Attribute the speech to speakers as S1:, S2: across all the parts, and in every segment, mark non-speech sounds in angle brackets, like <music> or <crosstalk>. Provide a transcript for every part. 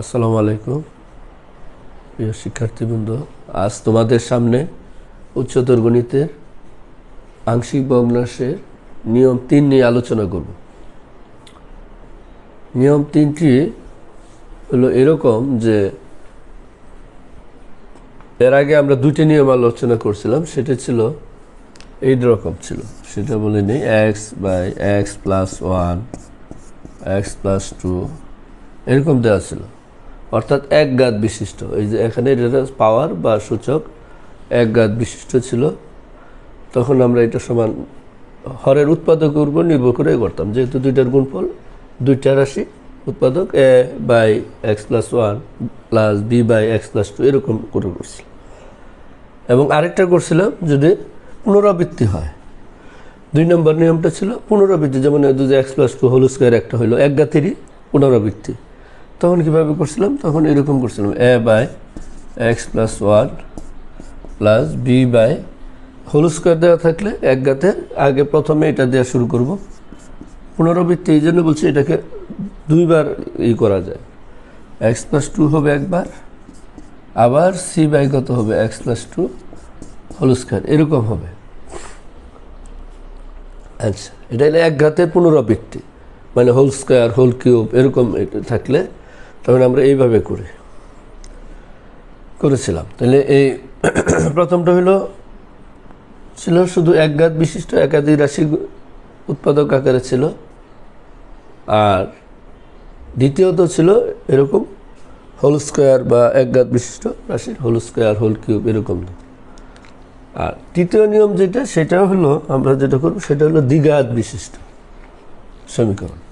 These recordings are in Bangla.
S1: আসসালামু আলাইকুম। প্রিয় শিক্ষার্থীবৃন্দ, আজ তোমাদের সামনে উচ্চতর গণিতের আংশিক ভগ্নাংশের নিয়ম তিন নিয়ে আলোচনা করব। নিয়ম তিনটি হলো এরকম যে, এর আগে আমরা দুটি নিয়ম আলোচনা করছিলাম, সেটা ছিল এই রকম ছিল। সেটা বলে নিই x by x plus one x plus two এরকম দেওয়া ছিল। অর্থাৎ এক গাত বিশিষ্ট। এই যে এখানে পাওয়ার বা সূচক, এক গাত বিশিষ্ট ছিল। তখন আমরা এটা সমান হরের উৎপাদকের উপর নির্ভর করে করতাম। যেহেতু দুইটার গুণফল, দুইটা রাশি উৎপাদক a by x plus one plus b by x plus two এরকম করে করছিলাম এবং আরেকটা করছিলাম যদি পুনরাবৃত্তি হয়। দুই নম্বর নিয়মটা ছিল পুনরাবৃত্তি, যেমন যদি x plus two whole square একটা হলো এক গাতেরই পুনরাবৃত্তি। তখন কীভাবে করছিলাম? তখন এরকম করছিলাম। A by x plus one plus b by whole square দেওয়া থাকলে এক গাতে আগে প্রথমে এটা দেওয়া শুরু করব। পুনরাবৃত্তি এই জন্য বলছি এটাকে দুইবার ই করা যায়। এক্স প্লাস টু হবে একবার, আবার সি বাই কত হবে? X plus two whole square এরকম হবে। আচ্ছা এটা এক ঘাতের পুনরাবৃত্তি মানে হোল স্কোয়ার হোল কিউব এরকম থাকলে তখন আমরা এইভাবে করি, করেছিলাম। তাহলে এই <clears throat> প্রথমটা হলো, ছিল শুধু এক বিশিষ্ট একাধিক রাশি উৎপাদক আকারে ছিল। আর দ্বিতীয়ত ছিল এরকম হোল স্কোয়ার বা এক গাত বিশিষ্ট রাশির, হোল স্কোয়ার, হোল কিউব এরকম। আর তৃতীয় নিয়ম যেটা, সেটা হলো আমরা যেটা করব, সেটা হলো দ্বিঘাত বিশিষ্ট সমীকরণ।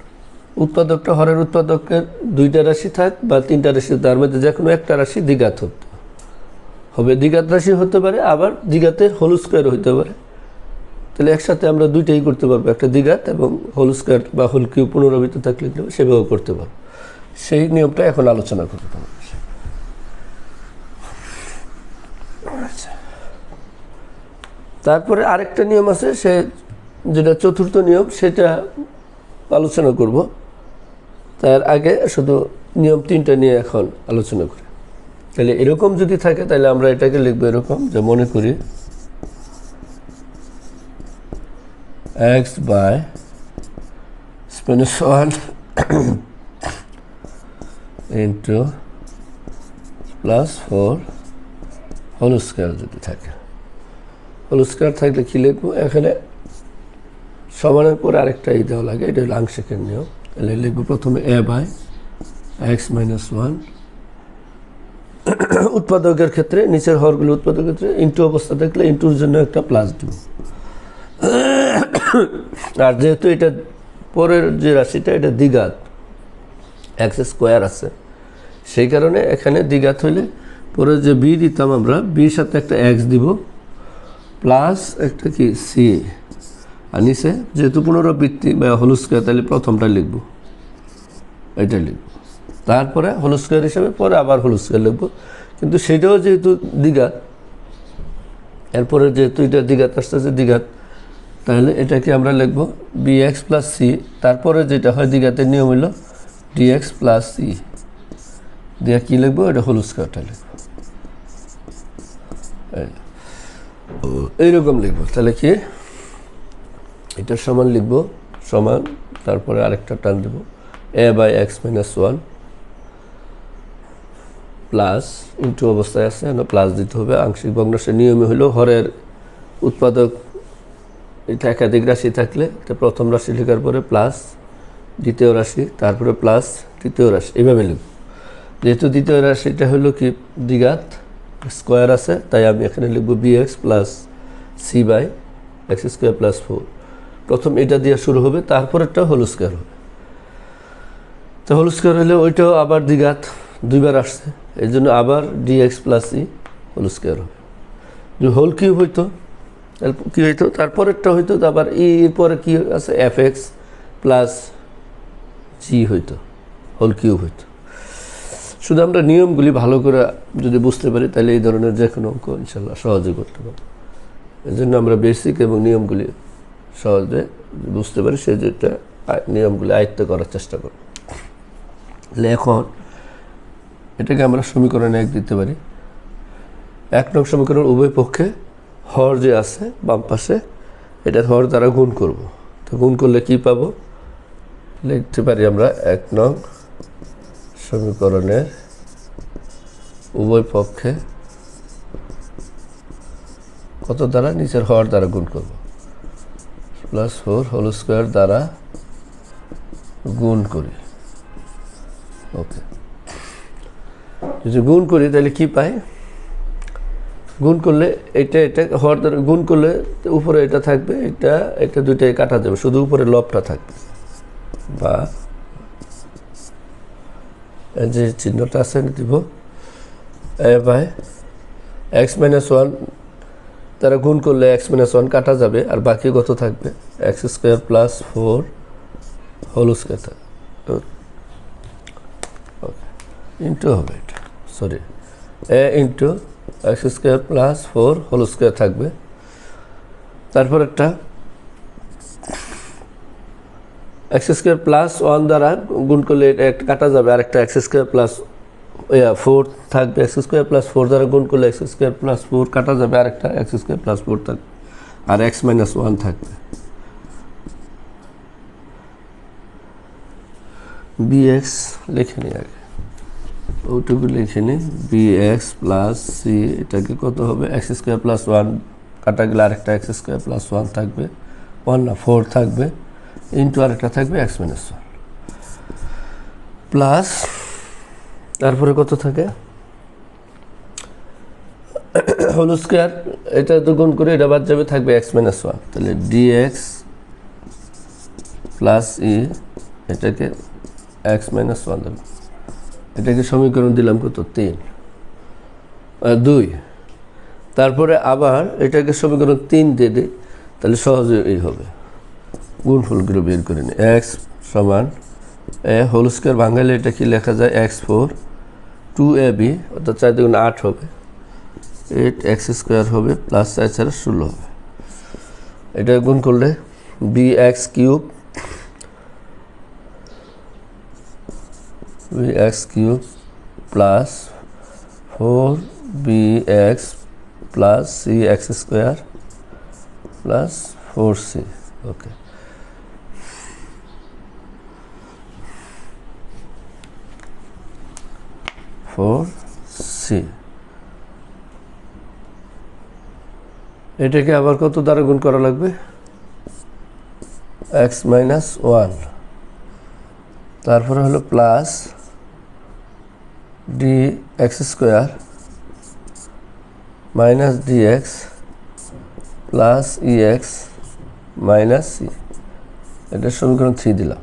S1: উৎপাদকটা হরের উৎপাদকের দুইটা রাশি থাক বা তিনটা রাশি তার মধ্যে যে কোনো একটা রাশি দ্বিঘাত হতে হবে দ্বিঘাত রাশি হতে পারে, আবার দ্বিঘাতে হোল স্কোয়ার হতে পারে। তাহলে একসাথে আমরা দুইটাই করতে পারব, একটা দ্বিঘাত এবং হোল স্কোয়ার বা হোল কিউ পুনরাবৃত্ত থাকলে সেভাবেও করতে পারব। সেই নিয়মটা এখন আলোচনা করতে পারব আচ্ছা। তারপরে আরেকটা নিয়ম আছে, সে যেটা চতুর্থ নিয়ম, সেটা আলোচনা করব। তার আগে শুধু নিয়ম তিনটা নিয়ে এখন আলোচনা করি। তাহলে এরকম যদি থাকে, তাহলে আমরা এটাকে লিখব এরকম যে মনে করি x by Spanish one into plus four whole যদি থাকে। হোল থাকলে কী লিখব? এখানে সমানের পরে আরেকটা ই দেওয়া লাগে, এটা হলো আংশিকের নিয়ম। তাহলে লিখব প্রথমে a by x minus one উৎপাদকের ক্ষেত্রে, নিচের হরগুলো উৎপাদকের ক্ষেত্রে ইন্টু অবস্থা থাকলে ইন্টুর জন্য একটা প্লাস দিব। <clears throat> আর যেহেতু এটা পরের যে রাশিটা, এটা দ্বিঘাত এক্স স্কোয়ার আছে। সেই কারণে এখানে দ্বিঘাত হইলে পরে যে বি দিতাম আমরা বির সাথে একটা এক্স দিব প্লাস একটা কি সি আর নিচে যেহেতু পুনরাবৃত্তি, বা হোল স্কোয়ার তাহলে প্রথমটা লিখব। এটা লিখব। তারপরে হোল স্কোয়ার হিসাবে, পরে আবার হোল স্কোয়ার লিখব। কিন্তু সেটাও যেহেতু দ্বিঘাত, এরপরে যেহেতু এটা দ্বিঘাত আসতে আসতে দ্বিঘাত, তাহলে এটাকে আমরা লিখব বি এক্স প্লাস সি তারপরে যেটা হয় দ্বিঘাতের নিয়ম হলো ডিএক্স প্লাস সি দিয়ে কী লিখব? এটা হোল স্কোয়ারটা লিখব এইরকম লিখব। তাহলে কি? এটার সমান লিখব, সমান, তারপরে আরেকটা টান দেব। A by x minus one plus into অবস্থায় আছে প্লাস দিতে হবে। আংশিক ভগ্নাংশের নিয়মে হলো হরের উৎপাদক, এটা একাধিক রাশি থাকলে এটা প্রথম রাশি লেখার পরে প্লাস দ্বিতীয় রাশি, তারপরে প্লাস তৃতীয় রাশি, এইভাবে লিখব। যেহেতু দ্বিতীয় রাশিটা হলো কি, দ্বিঘাত স্কোয়ার আছে, তাই আমি এখানে লিখব b x plus c by x square plus four প্রথম এটা দিয়ে শুরু হবে, তারপরেরটা হোল স্কোয়ার হবে। তো হোল স্কোয়ার হলে ওইটাও আবার দ্বিঘাত, দুইবার আসছে। এই জন্য আবার d x plus c whole square হবে। যদি হোল কিউব হইতো কী হইতো, তারপরেরটা হইতো আবার ই এর পরে কী আছে? এফ এক্স প্লাস জি হইতো হোল কিউব হইতো। শুধু আমরা নিয়মগুলি ভালো করে যদি বুঝতে পারি, তাহলে এই ধরনের যে কোনো অঙ্ক ইনশাল্লাহ সহজে করতে পারব। জন্য আমরা বেসিক এবং নিয়মগুলি সহজে বুঝতে পারি সে যেটা নিয়মগুলি আয়ত্ত করার চেষ্টা করব। তাহলে এখন এটাকে আমরা সমীকরণে এক দিতে পারি। এক নং সমীকরণ উভয় পক্ষে হর যে আছে, বাম পাশে এটার হর দ্বারা গুণ করব। তো গুণ করলে কি পাবো? লিখতে পারি আমরা এক নং সমীকরণের উভয় পক্ষে কত দ্বারা? নিচের হর দ্বারা গুণ করব। প্লাস ফোর হোল স্কোয়ার দ্বারা গুণ করি। ওকে যদি গুণ করি, তাহলে কি পাই? গুণ করলে এটা এটা হওয়ার দ্বারা, গুণ করলে উপরে এটা থাকবে, এটা এটা দুইটাই কাটা যাবে, শুধু উপরে লবটা থাকবে। বা যে চিহ্নটা আছে দিব। এ এক্স মাইনাস ওয়ান তারা গুণ করলে এক্স মাইনাস ওয়ান কাটা যাবে, আর বাকি কত থাকবে। X square plus four whole square থাকবে ইন্টু হবে এটা, sorry, a into x square plus four whole square থাকবে। তারপর একটা, এক্স স্কোয়ার প্লাস ওয়ান দ্বারা গুণ করলে একটা কাটা যাবে আর একটা এক্স স্কোয়ার প্লাস ফোর থাকবে, এক্স স্কোয়ার প্লাস ফোর দ্বারা গুণ করলে এক্স স্কোয়ার প্লাস ফোর কাটা যাবে আর একটা এক্স স্কোয়ার প্লাস ফোর থাকবে, আর এক্স মাইনাস ওয়ান থাকবে। বি এক্স লিখে নিই আগে। ওইটুকু লিখে নিই বি এক্স প্লাস সি এটাকে কত হবে? এক্স স্কোয়ার প্লাস ওয়ান কাটা গেলে আরেকটা এক্স স্কোয়ার প্লাস ওয়ান থাকবে। ওয়ান না ফোর থাকবে। ইন্টু আরেকটা থাকবে এক্স মাইনাস ওয়ান প্লাস তারপরে কত থাকে? হোল স্কোয়ার এটা তো গুণ করে এটা বাদ যাবে, থাকবে এক্স মাইনাস ওয়ান তাহলে ডি এক্স প্লাস ই এটাকে এক্স মাইনাস ওয়ান এটাকে সমীকরণ দিলাম কত? তিন। দুই। তারপরে আবার এটাকে সমীকরণ তিন দিয়ে দিই, তাহলে সহজে এই হবে। গুণফলগুলো বের করে নিই এক্স সমান এ হোল স্কোয়ার ভাঙালে এটা কি লেখা যায়? X four two a b অর্থাৎ চার দুগুণ আট হবে। এইট এক্স স্কোয়ার হবে প্লাস চার ছাড়া ষোলো হবে। এটা গুণ করলে b x cube b x cube plus four b x plus c x square plus four c okay four c এটাকে আবার কত দ্বারা গুণ করা লাগবে? এক্স মাইনাস ওয়ান তারপরে হলো plus d x square minus d x plus e x minus c এটা সমীকরণ থ্রি দিলাম।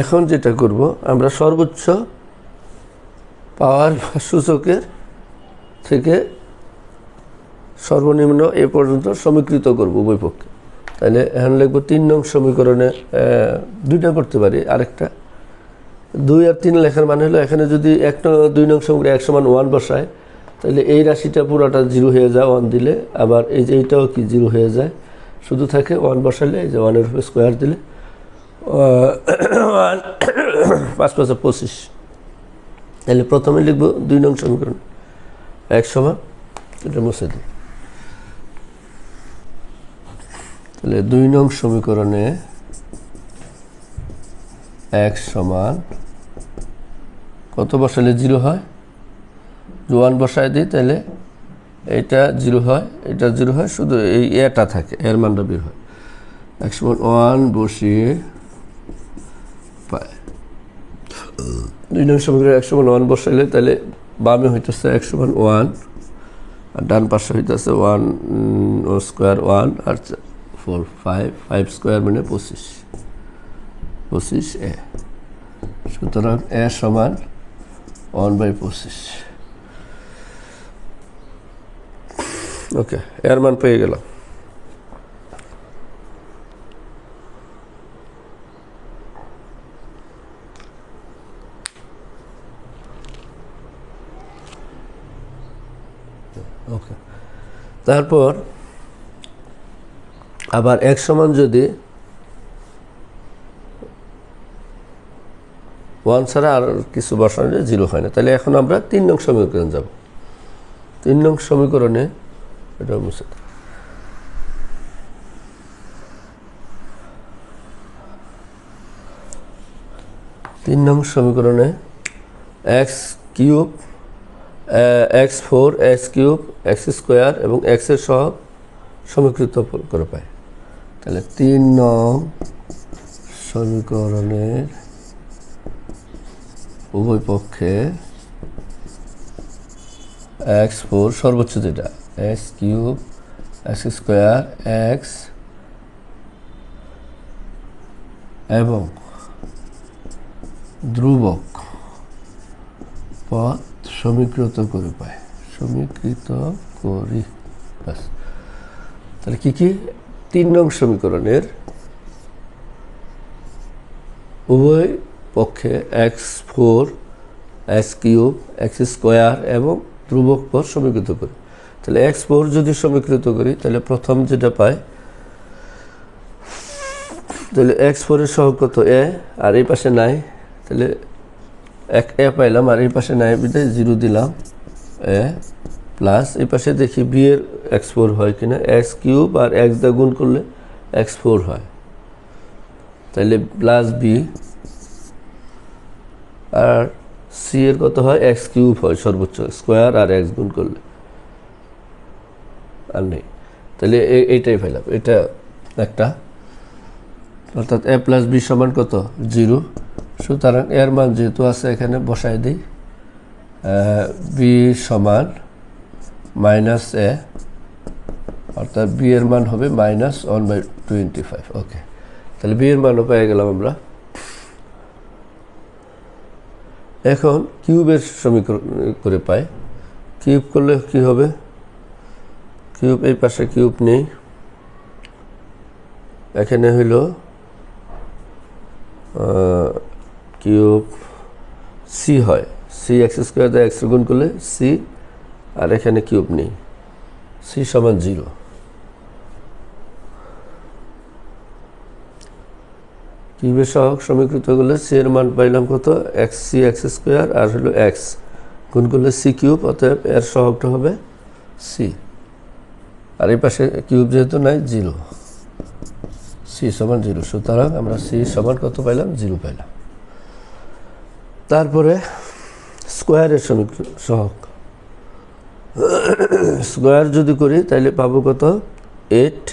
S1: এখন যেটা করব, আমরা সর্বোচ্চ পাওয়ার সূচকের থেকে সর্বনিম্ন এ পর্যন্ত সমীকৃত করব উভয় পক্ষে তাহলে এখন লিখব তিন নং সমীকরণে দুইটা করতে পারি, আরেকটা। দুই আর তিন লেখার মানে হলো এখানে যদি এক নং, দুই নং সমীকরণ এক সমান ওয়ান বসায় তাহলে এই রাশিটা পুরোটা জিরো হয়ে যায় ওয়ান দিলে, আবার এই যে এইটাও কি জিরো হয়ে যায়, শুধু থাকে ওয়ান বসালে, এই যে ওয়ানের উপরে স্কোয়ার দিলে ওয়ান, পাঁচ পাঁচে পঁচিশ। তাহলে প্রথমে লিখব দুই নং সমীকরণ, এক সমান, এটা মুছে দিই। তাহলে দুই নং সমীকরণে এক সমান কত বসালে জিরো হয়? ওয়ান বসায় দিই তাহলে এটা জিরো হয়, এটা জিরো হয়, শুধু এই এটা থাকে, এর মানটা বের হয়। এক সমান ওয়ান বসিয়ে পায়। দুই নং সমীকরণে এক সমান ওয়ান বসাইলে তাহলে বামে হইতেছে এক সমান ওয়ান, আর ডান পাশে হইতেছে ওয়ান স্কোয়ার ওয়ান, আর ফোর ফাইভ ফাইভ স্কোয়ার মানে পঁচিশ। পঁচিশ এ সুতরাং এ সমান ওয়ান বাই পঁচিশ। ওকে এর মান পেয়ে গেলাম। ওকে তারপর আবার এক সমান যদি ওয়ান ছাড়া আর কিছু বসানো জিরো হয় না। তাহলে এখন আমরা তিন নং সমীকরণ যাব। তিন নং সমীকরণে এটা মুছে তিন নং সমীকরণে x cube x four x cube x square এবং এক্সের সহ সমীকৃত করে পাই তাহলে তিন নং সমীকরণের উভয় পক্ষে এক্স ফোর সর্বোচ্চ যেটা x cube x square x এবং ধ্রুবক পথ সমীকৃত করে পায়, সমীকৃত করি তাহলে কী কি? তিন নং সমীকরণের উভয় পক্ষে x four, x cube, x square এবং ধ্রুবক পথ সমীকৃত করি। তাহলে এক্স ফোর যদি সমীকৃত করি, তাহলে প্রথম যেটা পাই, তাহলে এক্স ফোরের সহগ কত? এ, আর এই পাশে নাই। তাহলে এক, এ পাইলাম, আর এই পাশে নাই, বিদায়, জিরো দিলাম, এ, প্লাস এই পাশে দেখি বি এর এক্স ফোর হয় কিনা? এক্স কিউব আর এক্স দা গুণ করলে এক্স ফোর হয়। তাহলে প্লাস বি আর সি এর কত হয়? এক্স কিউব হয় সর্বোচ্চ। স্কোয়ার আর এক্স গুণ করলে। আর নেই। তাহলে এইটাই পেলাম এটা একটা। অর্থাৎ এ প্লাস বি সমান কত? জিরো। সুতরাং এর মান যেহেতু আছে এখানে বসাই দিই। বি সমান মাইনাস এ অর্থাৎ বি এর মান হবে minus one by twenty five okay তাহলে বি এর মানও পেয়ে গেলাম আমরা। এখন কিউবের সমীকরণ করে পাই। কিউব করলে কি হবে? কিউব এই পাশে কিউব নেই। এখানে হইল কিউব সি হয়। সি এক্স স্কোয়ার দিয়ে এক্স গুণ করলে সি আর এখানে কিউব নেই। সি সমান জিরো কিউবের সহগ সমীকৃত করলে সি এর মান পাইলাম কত? এক্স সি এক্স স্কোয়ার আর হলো এক্স গুণ করলে সি কিউব অতএব এর সহগটা হবে সি আর এই পাশে কিউব যেহেতু নাই জিরো সি সমান জিরো সুতরাং আমরা সি সমান কত পাইলাম? জিরো পাইলাম। তারপরে স্কোয়ারের সমীকরণ সহগ স্কোয়ার যদি করি তাহলে পাবো কত? এইট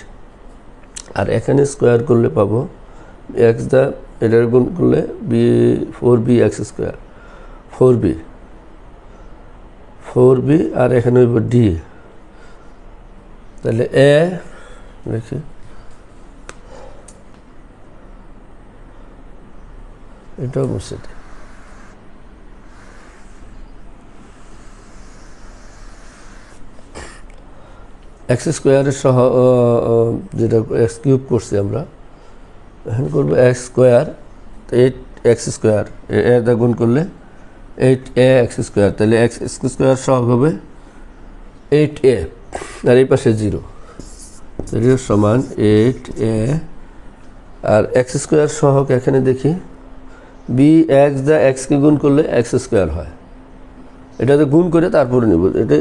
S1: আর এখানে স্কোয়ার করলে পাবো এক্স দা এটার গুণ করলে b four b x square four b four b আর এখানে হইব ডি তাহলে এ দেখি। এটাও মুছে দিই এক্স স্কোয়ারের সহ যেটা এক্স কিউব করছি আমরা এখন করব x square eight x square a দা গুণ করলে এইট এ এক্স স্কোয়ার তাহলে এক্স স্কোয়ার সহগ হবে এইট এ আর এই পাশে জিরো জিরো সমান এইট এ আর এক্স স্কোয়ার সহগ এখানে দেখি বি এক্স দা এক্সকে গুণ করলে এক্স স্কোয়ার হয়। এটাতে গুণ করে তারপরে নিব, এটা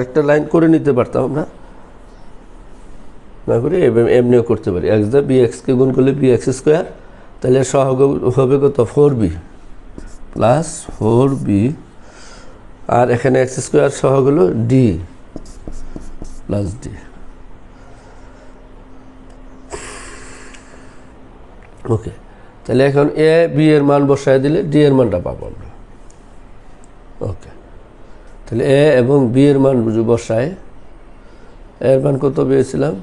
S1: একটা লাইন করে নিতে পারতাম আমরা। না করে এম- এমনিও করতে পারি। এক্স দা বি এক্সকে গুণ করলে বি এক্স স্কোয়ার তাহলে সহগ হবে কত? Four b plus four b আর এখানে এক্স স্কোয়ার সহগ হলো ডি প্লাস ডি ওকে তাহলে এখন এ বি এর মান বসায় দিলে ডি এর মানটা পাবো আমরা। ওকে তাহলে এ এবং বি এর মান বসায় এর মান কত পেয়েছিলাম?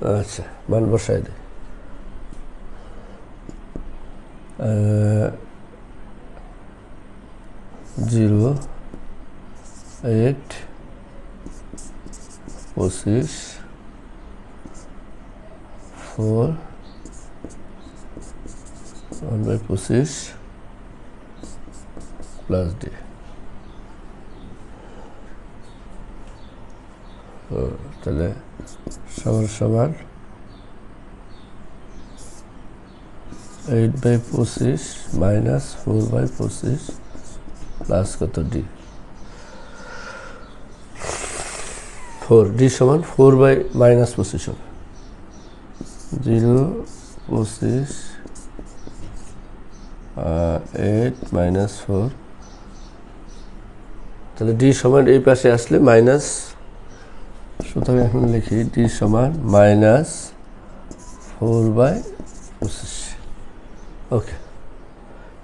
S1: আচ্ছা মান বসায় দিই জিরো এইট পঁচিশ ফোর ওয়ান বাই পঁচিশ প্লাস ডি তাহলে সমান সমান এইট বাই পঁচিশ মাইনাস ফোর বাই পঁচিশ প্লাস কত ডি ফোর ডি সমান ফোর বাই মাইনাস পঁচিশ হবে। জিরো পঁচিশ এইট মাইনাস ফোর তাহলে ডি সমান এই পাশে আসলে মাইনাস সুতরাং এখন লিখি ডি সমান মাইনাস ফোর বাই পঁচিশ। ওকে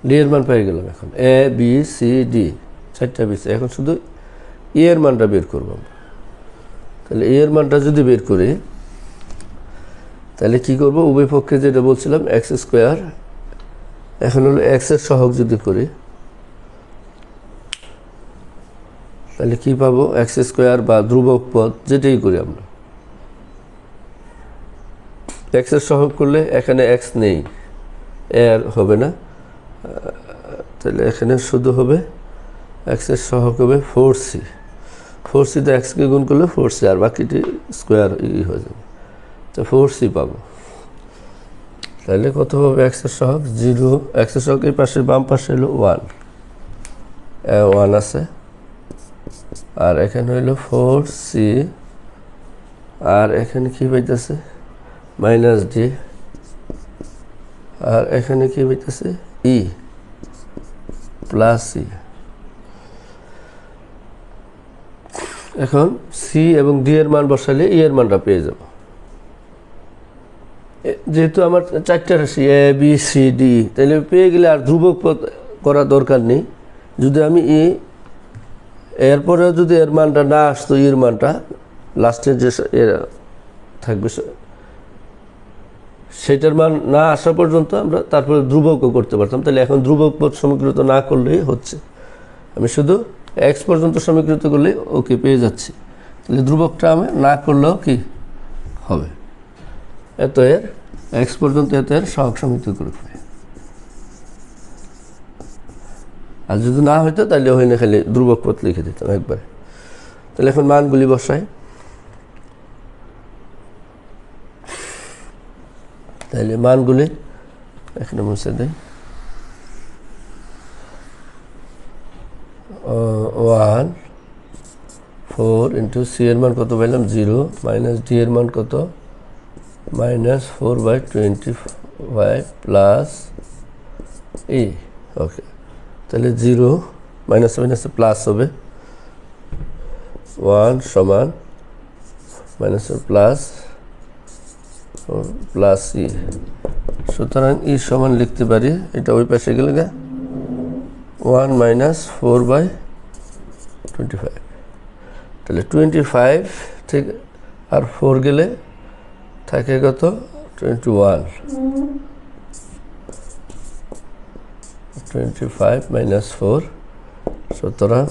S1: ডি এর মান পেয়ে গেলাম এখন। এ বি সি ডি চারটা বিষয় এখন শুধু ই এর মানটা বের করব তাহলে এ এর মানটা যদি বের করি, তাহলে কি করব? উভয় পক্ষে যেটা বলছিলাম এক্স স্কোয়ার এখন হলো এক্সের সহগ যদি করি তাহলে কি পাবো? এক্স স্কোয়ার বা ধ্রুবক পদ, যেটাই করি আমরা। এক্সের সহগ করলে এখানে এক্স নেই, এর হবে না। তাহলে এখানে শুধু হবে এক্সের সহগ হবে ফোর সি ফোর সিতে এক্সকে গুণ করলে ফোর সি আর বাকিটি স্কোয়ার ই হয়ে যাবে। তো ফোর সি পাবো। তাহলে কত হবে এক্সের সহগ? জিরো এক্সের সহগ এই পাশে বাম পাশে হলো ওয়ান ওয়ান আছে। আর এখানে হইল ফোর সি আর এখানে কি পাইতেছে মাইনাস ডি আর এখানে কি পাইতেছে ই প্লাস সি এখন সি এবং ডি এর মান বসালে ই এর মানটা পেয়ে যাব। যেহেতু আমার চারটা রাশি এ বি সি ডি তাহলে পেয়ে গেলে আর ধ্রুবক পদ করার দরকার নেই। যদি আমি ই এরপরেও যদি এর মানটা না আসতো এর মানটা লাস্টের যে থাকবে সেটার মান না আসা পর্যন্ত আমরা তারপরে ধ্রুবকও করতে পারতাম। তাহলে এখন ধ্রুবক পদ সমীকৃত না করলেই হচ্ছে। আমি শুধু এক্স পর্যন্ত সমীকৃত করলেই ওকে পেয়ে যাচ্ছি। তাহলে ধ্রুবকটা আমি না করলেও কি হবে? এত এর এক্স পর্যন্ত এত এর সহগ সমীকৃত করে আর যদি না হইতো তাহলে হয় না খালি ধ্রুবক পথ লিখে দিতাম একবারে। তাহলে এখন মানগুলি বসাই। তাহলে মানগুলি এখানে মুছে দেয় ওয়ান, ফোর ইন্টু সি এর মান কত পাইলাম? জিরো, মাইনাস ডি এর মান কত? Minus four by twenty five plus e okay. তাহলে জিরো মাইনাস মাইনাসে প্লাস হবে। ওয়ান সমান মাইনাসের প্লাস প্লাস ই। সুতরাং ই সমান লিখতে পারি, এটা ওই পাশে গেলে গা। One minus four by twenty five. তাহলে টোয়েন্টি ফাইভ থেকে আর ফোর গেলে থাকে কত? Twenty one. Twenty five minus four সুতরাং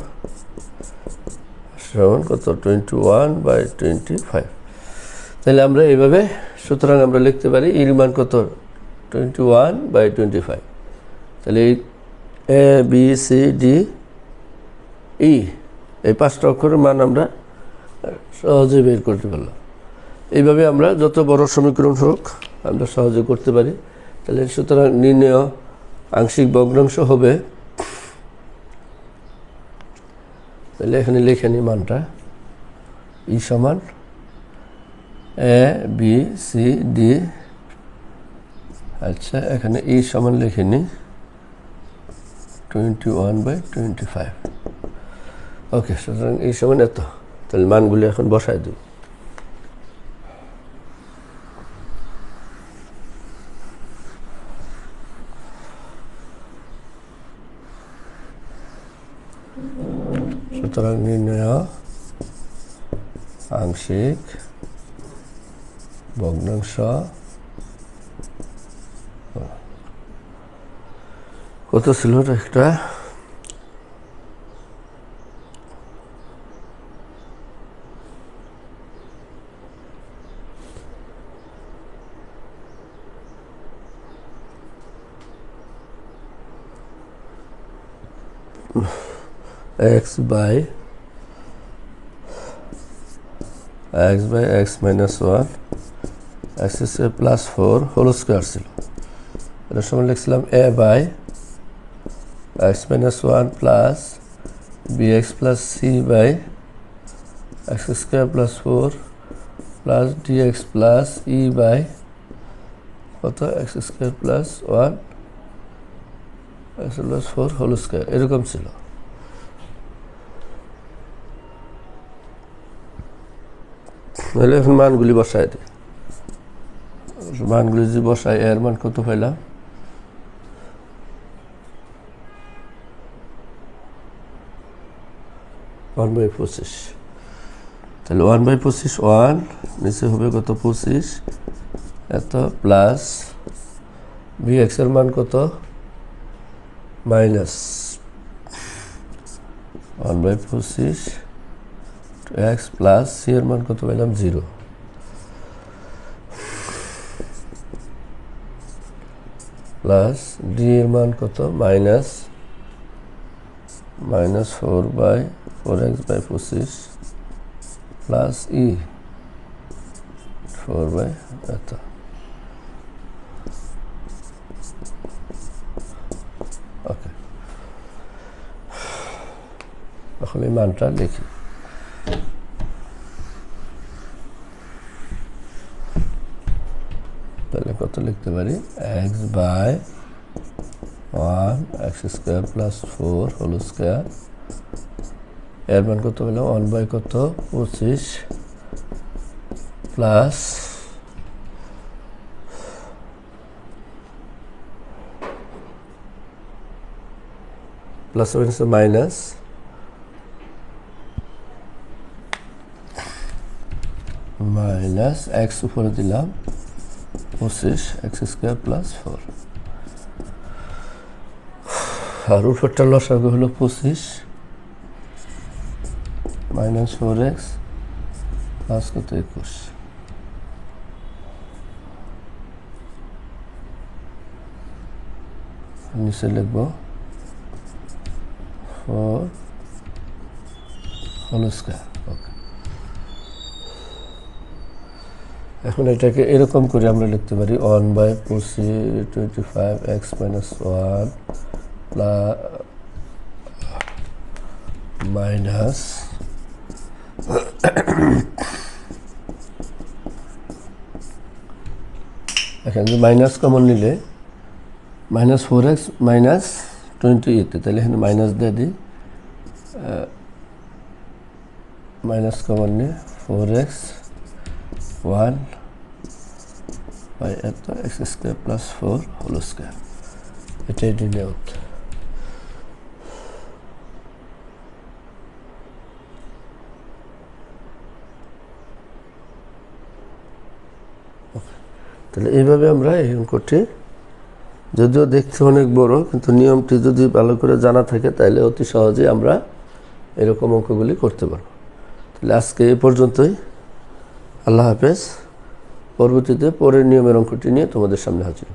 S1: সমান কত? Twenty one by twenty five তাহলে আমরা এইভাবে সুতরাং আমরা লিখতে পারি ইর মান কত? Twenty one by twenty five তাহলে a b c d e এই পাঁচটা অক্ষরের মান আমরা সহজে বের করতে পারলাম। এইভাবে আমরা যত বড় সমীকরণ হোক আমরা সহজে করতে পারি। তাহলে সুতরাং নির্ণয় আংশিক ভগ্নাংশ হবে। তাহলে এখানে লিখে নিই মানটা। ই সমান এ, বি, সি, ডি। আচ্ছা এখানে ই সমান লিখে নিই twenty one by twenty five. Okay, সুতরাং এই সমান এত। তাহলে মানগুলি এখন বসায় দেব সুতরাং নির্ণয় আংশিক ভগ্নাংশ। কত ছিল একটা? X by x by x minus one, x plus four whole square ছিল। এটার সময় লিখছিলাম a by x minus one plus b x plus c by x square plus four plus d x plus e by কত? X square plus one, x plus four whole square, এরকম ছিল। তাহলে এখন মানগুলি বসায় দিই মানগুলি যদি বসাই এর মান কত পাইলাম? ওয়ান বাই পঁচিশ। তাহলে ওয়ান বাই পঁচিশ, ওয়ান, নিচে হবে কত পঁচিশ? এত প্লাস ভি এক্সের মান কত? মাইনাস। ওয়ান বাই পঁচিশ এক্স প্লাস সি এর মান কত পেলাম? জিরো প্লাস ডি এর মান কত? Minus minus four by four x by পঁচিশ প্লাস ই ফোর বাই এত। ওকে এখন এই মানটা লিখি। লিখতে পারি x by one x square plus four whole square এর মান কত হলো ওয়ান বাই কত? পঁচিশ plus plus minus minus x উপরে দিলাম। পঁচিশ, এক্স স্কোয়ার প্লাস ফোর। আর উপরটা লসাগু হলো পঁচিশ, মাইনাস ফোর এক্স প্লাস কত একুশ? নিচে লিখব ফোর হোল স্কোয়ার ওকে এখন এটাকে এরকম করে আমরা লিখতে পারি ওয়ান বাই পঁচিশ twenty five x minus one minus এখানে যে মাইনাস কমন নিলে minus four x minus twenty এইটে তাহলে এখানে মাইনাস দিয়ে দিই মাইনাস কমন নিয়ে ফোর এক্স ওয়ান বাই এত x square plus four whole square এটাই দিলে আউট তাহলে এইভাবে আমরা এই অঙ্কটি যদিও দেখতে অনেক বড়, কিন্তু নিয়মটি যদি ভালো করে জানা থাকে, তাহলে অতি সহজে আমরা এরকম অঙ্কগুলি করতে পারব। তাহলে আজকে এই পর্যন্তই। আল্লাহ হাফেজ। পরবর্তীতে পরের নিয়মের অঙ্কটি নিয়ে তোমাদের সামনে হাজির